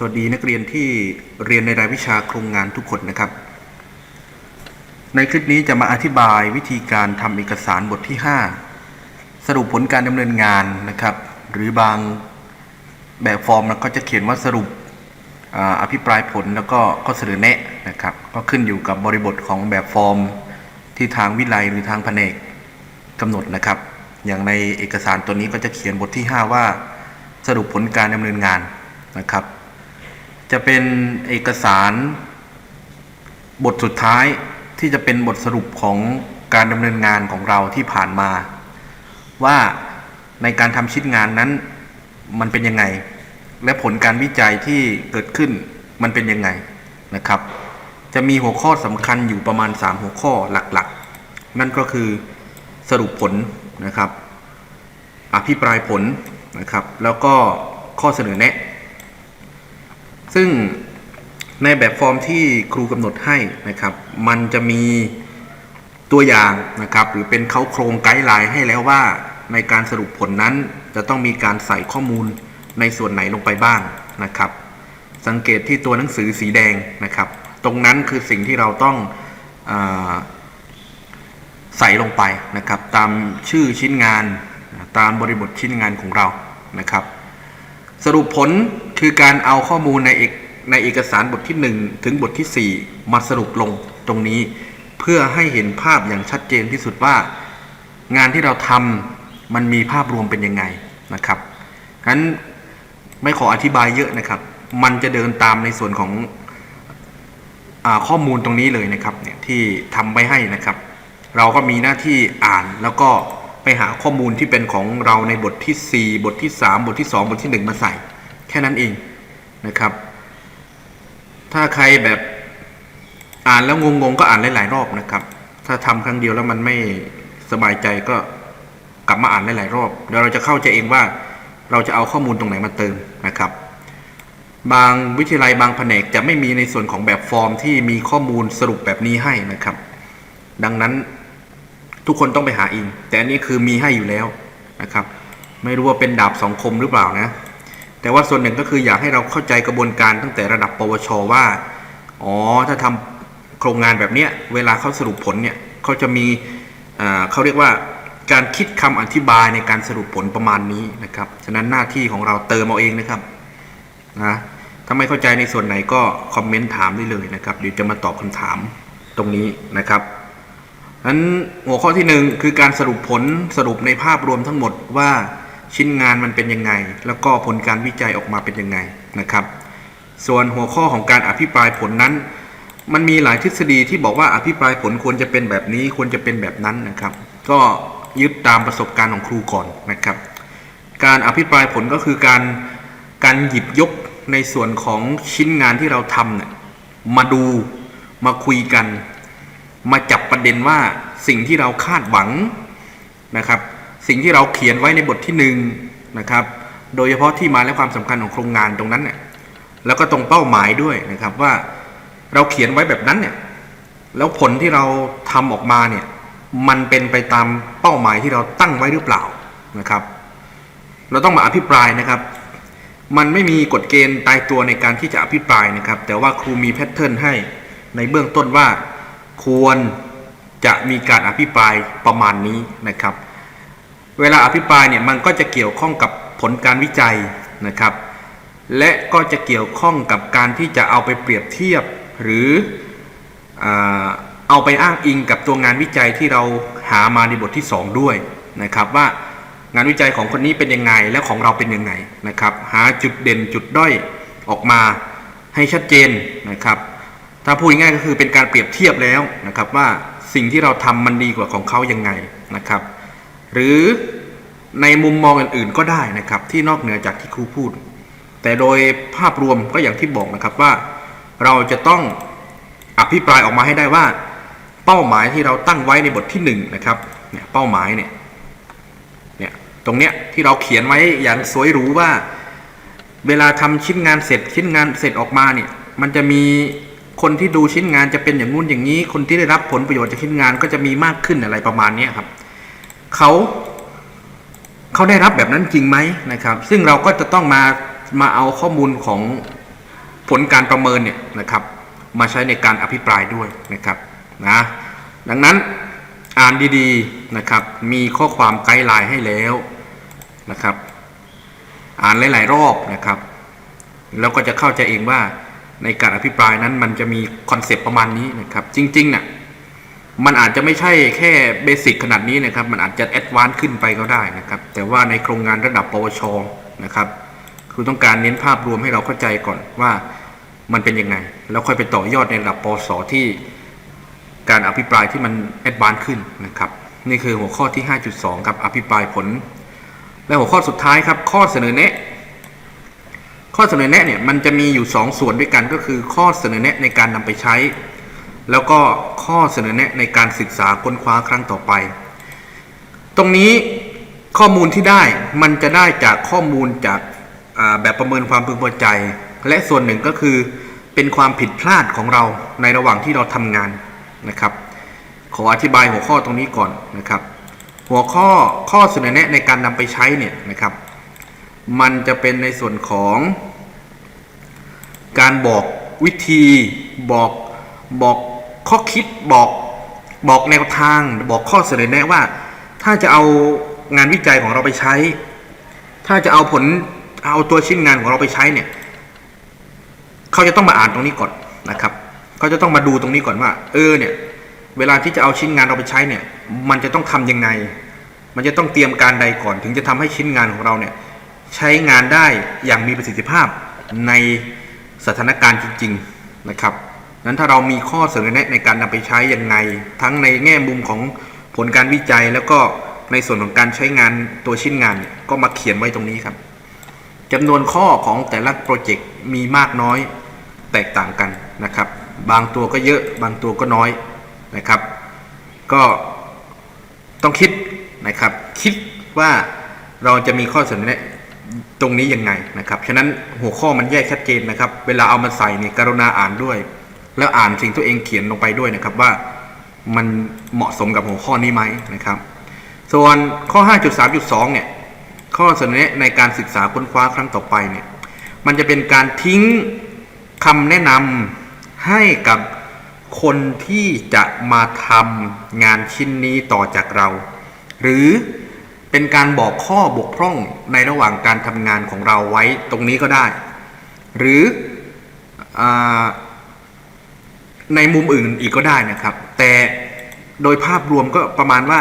สวัสดีนักเรียนที่เรียนในรายวิชาโครงงานทุกคนนะครับ ในคลิปนี้จะมาอธิบายวิธีการทำเอกสารบทที่ 5 สรุปผลการดำเนินงานนะครับ หรือบางแบบฟอร์มแล้วก็จะเขียนว่าสรุปออภิปรายผลแล้วก็ข้อเสนอแนะนะครับ ก็ขึ้นอยู่กับบริบทของแบบฟอร์มที่ทางวิไลหรือทางแผนกกำหนดนะครับ อย่างในเอกสารตัวนี้ก็จะเขียนบทที่ 5 ว่าสรุปผลการดำเนินงานนะครับ จะเป็นเอกสาร บทสุดท้ายที่จะเป็นบทสรุปของการดำเนินงานของเราที่ผ่านมา ว่าในการทำชิ้นงานนั้นมันเป็นยังไง และผลการวิจัยที่เกิดขึ้นมันเป็นยังไงนะครับ จะมีหัวข้อสำคัญอยู่ประมาณ 3 หัวข้อหลักๆ นั่นก็คือสรุปผลนะครับ อภิปรายผลนะครับ แล้วก็ข้อเสนอแนะ ซึ่งในแบบฟอร์มที่ครูกำหนดให้นะครับ มันจะมีตัวอย่างนะครับ หรือเป็นเขาโครงไกด์ไลน์ให้แล้วว่า ในการสรุปผลนั้นจะต้องมีการใส่ข้อมูลในส่วนไหนลงไปบ้างนะครับ สังเกตที่ตัวหนังสือสีแดงนะครับ ตรงนั้นคือสิ่งที่เราต้องอใส่ลงไปนะครับ ตามชื่อชิ้นงานตามบริบทชิ้นงานของเรานะครับ สรุปผลคือการเอาข้อมูลในเอกในเอกสารบทที่ 1 ถึงบทที่ 4 มาสรุปลงตรงนี้ เพื่อให้เห็นภาพอย่างชัดเจนที่สุดว่า งานที่เราทำมันมีภาพรวมเป็นยังไงนะครับงั้นไม่ขออธิบายเยอะนะครับ มันจะเดินตามในส่วนของอข้อมูลตรงนี้เลยนะครับเนี่ยที่ทำไว้ให้นะครับ เราก็มีหน้าที่อ่านแล้วก็ ไปหาข้อมูลที่เป็นของเราในบทที่ 4 บทที่ 3 บทที่ 2 บทที่ 1 มาใส่ แค่นั้นเองนะครับ ถ้าใครแบบอ่านแล้วงงๆก็อ่านหลายๆรอบนะครับ ถ้าทำครั้งเดียวแล้วมันไม่สบายใจก็กลับมาอ่านหลายๆรอบเดี๋ยวเราจะเข้าใจเองว่าเราจะเอาข้อมูลตรงไหนมาเติมนะครับ บางวิทยาลัยบางแผนกจะไม่มีในส่วนของแบบฟอร์มที่มีข้อมูลสรุปแบบนี้ให้นะครับ ดังนั้น ทุกคนต้องไปหาเองแต่อันนี้คือมีให้อยู่แล้วนะครับ ไม่รู้ว่าเป็นดาบสองคมหรือเปล่านะ แต่ว่าส่วนหนึ่งก็คืออยากให้เราเข้าใจกระบวนการตั้งแต่ระดับ ปวช ว่า อ๋อ ถ้าทำโครงงานแบบเนี้ย เวลาเขาสรุปผลเนี่ยเขาจะมีเขาเรียกว่าการคิดคำอธิบายในการสรุปผลประมาณนี้นะครับ ฉะนั้นหน้าที่ของเราเติมเอาเองนะครับนะถ้าไม่เข้าใจในส่วนไหนก็คอมเมนต์ถามได้เลยนะครับ เดี๋ยวจะมาตอบคำถามตรงนี้นะครับ นั้นหัวข้อที่หนึ่งคือการสรุปผลสรุปในภาพรวมทั้งหมดว่าชิ้นงานมันเป็นยังไง แล้วก็ผลการวิจัยออกมาเป็นยังไงนะครับ ส่วนหัวข้อของการอภิปรายผลนั้น มันมีหลายทฤษฎีที่บอกว่าอภิปรายผลควรจะเป็นแบบนี้ควรจะเป็นแบบนั้นนะครับ ก็ยึดตามประสบการณ์ของครูก่อนนะครับ การอภิปรายผลก็คือการการหยิบยกในส่วนของชิ้นงานที่เราทำเนี่ยมาดูมาคุยกัน มาจับประเด็นว่าสิ่งที่เราคาดหวังนะครับ สิ่งที่เราเขียนไว้ในบทที่หนึ่งนะครับ โดยเฉพาะที่มาและความสำคัญของโครงงานตรงนั้นเนี่ยแล้วก็ตรงเป้าหมายด้วยนะครับว่าเราเขียนไว้แบบนั้นเนี่ยแล้วผลที่เราทำออกมาเนี่ยมันเป็นไปตามเป้าหมายที่เราตั้งไว้หรือเปล่านะครับ เราต้องมาอภิปรายนะครับ มันไม่มีกฎเกณฑ์ตายตัวในการที่จะอภิปรายนะครับ แต่ว่าครูมีแพทเทิร์นให้ในเบื้องต้นว่า ควรจะมีการอภิปรายประมาณนี้นะครับ เวลาอภิปรายเนี่ยมันก็จะเกี่ยวข้องกับผลการวิจัยนะครับ และก็จะเกี่ยวข้องกับการที่จะเอาไปเปรียบเทียบ หรือเอาไปอ้างอิงกับตัวงานวิจัยที่เราหามาในบทที่ 2 ด้วยนะครับ ว่างานวิจัยของคนนี้เป็นยังไงและของเราเป็นยังไงนะครับ หาจุดเด่นจุดด้อยออกมาให้ชัดเจนนะครับ ถ้าพูดง่ายก็คือเป็นการเปรียบเทียบแล้วนะครับว่าสิ่งที่เราทำมันดีกว่าของเขายังไงนะครับ หรือในมุมมองอื่นๆก็ได้นะครับ ที่นอกเหนือจากที่ครูพูด แต่โดยภาพรวมก็อย่างที่บอกนะครับว่า เราจะต้องอภิปรายออกมาให้ได้ว่า เป้าหมายที่เราตั้งไว้ในบทที่หนึ่งนะครับเนี่ยเป้าหมายเนี่ยเนี่ยตรงเนี้ยที่เราเขียนไว้อย่างสวยหรูว่า เวลาทำชิ้นงานเสร็จชิ้นงานเสร็จออกมาเนี่ยมันจะมี คนที่ดูชิ้นงานจะเป็นอย่างงู้นอย่างนี้ คนที่ได้รับผลประโยชน์จากชิ้นงานก็จะมีมากขึ้นอะไรประมาณนี้ครับเขาเขาได้รับแบบนั้นจริงไหมนะครับ ซึ่งเราก็จะต้องมามาเอาข้อมูลของผลการประเมินเนี่ยนะครับ มาใช้ในการอภิปรายด้วยนะครับนะดังนั้นอ่านดีๆนะครับ มีข้อความไกด์ไลน์ให้แล้วนะครับ อ่านหลายๆรอบนะครับ แล้วก็จะเข้าใจเองว่า ในการอภิปรายนั้นมันจะมีคอนเซปต์ประมาณนี้นะครับ จริงๆเนี่ยมันอาจจะไม่ใช่แค่เบสิกขนาดนี้นะครับ มันอาจจะแอดวานซ์ขึ้นไปก็ได้นะครับ แต่ว่าในโครงงานระดับปวชนะครับคือต้องการเน้นภาพรวมให้เราเข้าใจก่อนว่ามันเป็นยังไง แล้วค่อยไปต่อยอดในระดับปสที่การอภิปรายที่มันแอดวานซ์ขึ้นนะครับ นี่คือหัวข้อที่ 5.2 ครับอภิปรายผล และหัวข้อสุดท้ายครับ ข้อเสนอแนะ ข้อเสนอแนะเนี่ยมันจะมีอยู่ 2 ส่วนด้วยกันก็คือ ข้อเสนอแนะในการนำไปใช้ แล้วก็ข้อเสนอแนะในการศึกษาค้นคว้าครั้งต่อไป ตรงนี้ข้อมูลที่ได้มันจะได้จากข้อมูลจากแบบประเมินความพึงพอใจ และส่วนหนึ่งก็คือเป็นความผิดพลาดของเราในระหว่างที่เราทำงานนะครับ ขออธิบายหัวข้อตรงนี้ก่อนนะครับ หัวข้อข้อเสนอแนะในการนำไปใช้เนี่ยนะครับ มันจะเป็นในส่วนของ การบอกวิธีบอกบอกข้อคิดบอกบอกแนวทาง บอกข้อเสนอแนะว่า ถ้าจะเอางานวิจัยของเราไปใช้ ถ้าจะเอาผลเอาตัวชิ้นงานของเราไปใช้เนี่ยเขาจะต้องมาอ่านตรงนี้ก่อนนะครับเขาจะต้องมาดูตรงนี้ก่อนว่า เออเนี่ย เวลาที่จะเอาชิ้นงานเราไปใช้เนี่ย มันจะต้องทำยังไง มันจะต้องเตรียมการใดก่อน ถึงจะทำให้ชิ้นงานของเราเนี่ย ใช้งานได้อย่างมีประสิทธิภาพใน สถานการณ์จริง ๆนะครับนั้นถ้าเรามีข้อเสนอแนะในการนำไปใช้ยังไง ทั้งในแง่มุมของผลการวิจัยแล้วก็ในส่วนของการใช้งานตัวชิ้นงานเนี่ยก็มาเขียนไว้ตรงนี้ครับจำนวนข้อของแต่ละโปรเจกต์มีมากน้อยแตกต่างกันนะครับ บางตัวก็เยอะบางตัวก็น้อยนะครับ ก็ต้องคิดนะครับ คิดว่าเราจะมีข้อเสนอแนะ ตรงนี้ยังไงนะครับฉะนั้นหัวข้อมันแยกชัดเจนนะครับ เวลาเอามาใส่เนี่ยกรุณาอ่านด้วย แล้วอ่านสิ่งตัวเองเขียนลงไปด้วยนะครับว่ามันเหมาะสมกับหัวข้อนี้ไหมนะครับ ส่วนข้อ 5.3.2 เนี่ยข้อเสนอแนะในการศึกษาค้นคว้าครั้งต่อไปเนี่ยมันจะเป็นการทิ้งคำแนะนำให้กับคนที่จะมาทำงานชิ้นนี้ต่อจากเรา หรือ เป็นการบอกข้อบกพร่องในระหว่างการทำงานของเราไว้ตรงนี้ก็ได้ หรืออในมุมอื่นอีกก็ได้นะครับ แต่โดยภาพรวมก็ประมาณว่า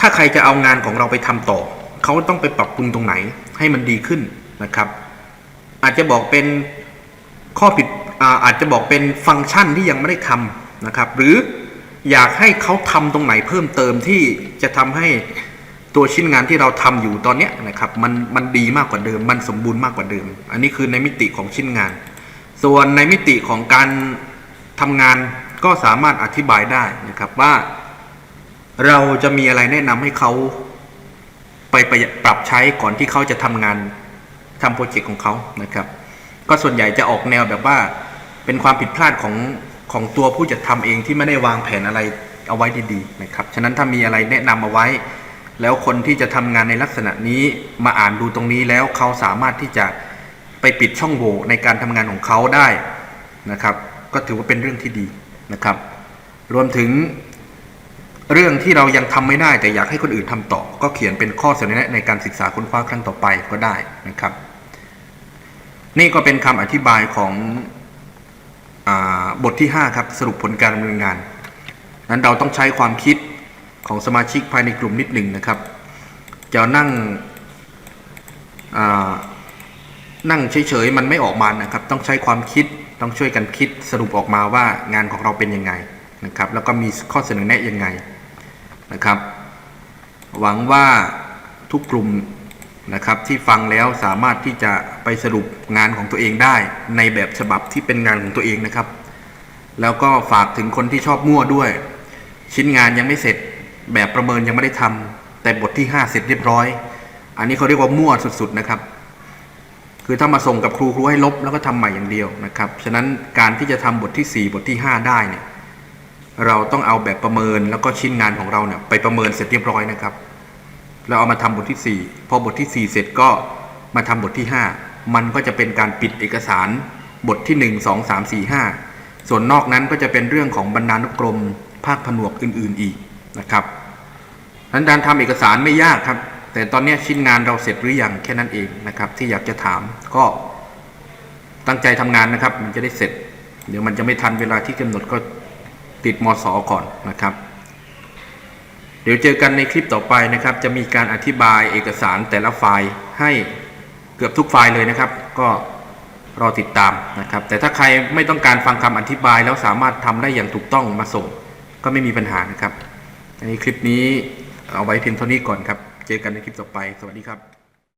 ถ้าใครจะเอางานของเราไปทำต่อ เขาต้องไปปรับปรุงตรงไหนให้มันดีขึ้นนะครับ อาจจะบอกเป็นข้อผิดอาอาจจะบอกเป็นฟังก์ชันที่ยังไม่ได้ทำนะครับ หรือ อยากให้เขาทำตรงไหนเพิ่มเติมที่จะทำให้ตัวชิ้นงานที่เราทำอยู่ตอนเนี้นะครับมันมันดีมากกว่าเดิม มันสมบูรณ์มากกว่าเดิม อันนี้คือในมิติของชิ้นงาน ส่วนในมิติของการทำงานก็สามารถอธิบายได้นะครับว่า เราจะมีอะไรแนะนำให้เขาไปไปปรับใช้ก่อนที่เขาจะทำงานทำโปรเจกต์ของเขานะครับ ก็ส่วนใหญ่จะออกแนวแบบว่าเป็นความผิดพลาดของ ของตัวผู้จัดทำเองที่ไม่ได้วางแผนอะไรเอาไว้ดีๆนะครับฉะนั้นถ้ามีอะไรแนะนำเอาไว้ แล้วคนที่จะทำงานในลักษณะนี้มาอ่านดูตรงนี้แล้วเขาสามารถที่จะไปปิดช่องโหว่ในการทำงานของเขาได้นะครับ ก็ถือว่าเป็นเรื่องที่ดีนะครับ รวมถึงเรื่องที่เรายังทำไม่ได้แต่อยากให้คนอื่นทำต่อ ก็เขียนเป็นข้อเสนอแนะในการศึกษาค้นคว้าครั้งต่อไปก็ได้นะครับ นี่ก็เป็นคำอธิบายของ บทที่ 5 ครับ สรุปผลการดำเนินงาน นั้นเราต้องใช้ความคิดของสมาชิกภายในกลุ่มนิดหนึ่งนะครับ จะนั่งนั่งเฉยๆมันไม่ออกมานะครับ ต้องใช้ความคิดต้องช่วยกันคิดสรุปออกมาว่างานของเราเป็นยังไงนะครับ แล้วก็มีข้อเสนอแนะยังไงนะครับ หวังว่าทุกกลุ่ม นะครับที่ฟังแล้วสามารถที่จะไปสรุปงานของตัวเองได้ ในแบบฉบับที่เป็นงานของตัวเองนะครับ แล้วก็ฝากถึงคนที่ชอบมั่วด้วย ชิ้นงานยังไม่เสร็จแบบประเมินยังไม่ได้ทำแต่บทที่ 5 เสร็จเรียบร้อย อันนี้เขาเรียกว่ามั่วสุดๆนะครับ คือถ้ามาส่งกับครูครูให้ลบแล้วก็ทำใหม่อย่างเดียวนะครับฉะนั้นการที่จะทำบทที่ 4 บทที่ 5 ได้เนี่ยเราต้องเอาแบบประเมินแล้วก็ชิ้นงานของเราเนี่ยไปประเมินเสร็จเรียบร้อยนะครับ แล้วเอามาทำบทที่ 4 พอบทที่ 4 เสร็จก็มาทำบทที่มันก็จะเป็นการปิดเอกสารบทที่ 1 2 3 4 5 ส่วนนอกนั้นก็จะเป็นเรื่องของบรรณานุกรม ภาคผนวกอื่น ๆอีกนะครับนั้นการทำเอกสารไม่ยากครับ แต่ตอนนี้ชิ้นงานเราเสร็จหรือยังแค่นั้นเองนะครับ ที่อยากจะถามก็ตั้งใจทำงานนะครับ มันจะได้เสร็จ เดี๋ยวมันจะไม่ทันเวลาที่กำหนดก็ติดมสอก่อนนะครับ เดี๋ยวเจอกันในคลิปต่อไปนะครับ จะมีการอธิบายเอกสารแต่ละไฟล์ให้เกือบทุกไฟล์เลยนะครับ ก็รอติดตามนะครับ แต่ถ้าใครไม่ต้องการฟังคำอธิบายแล้วสามารถทำได้อย่างถูกต้องมาส่ง ก็ไม่มีปัญหานะครับอันนี้คลิปนี้เอาไว้เพียงเท่านี้ก่อนครับ เจอกันในคลิปต่อไป สวัสดีครับ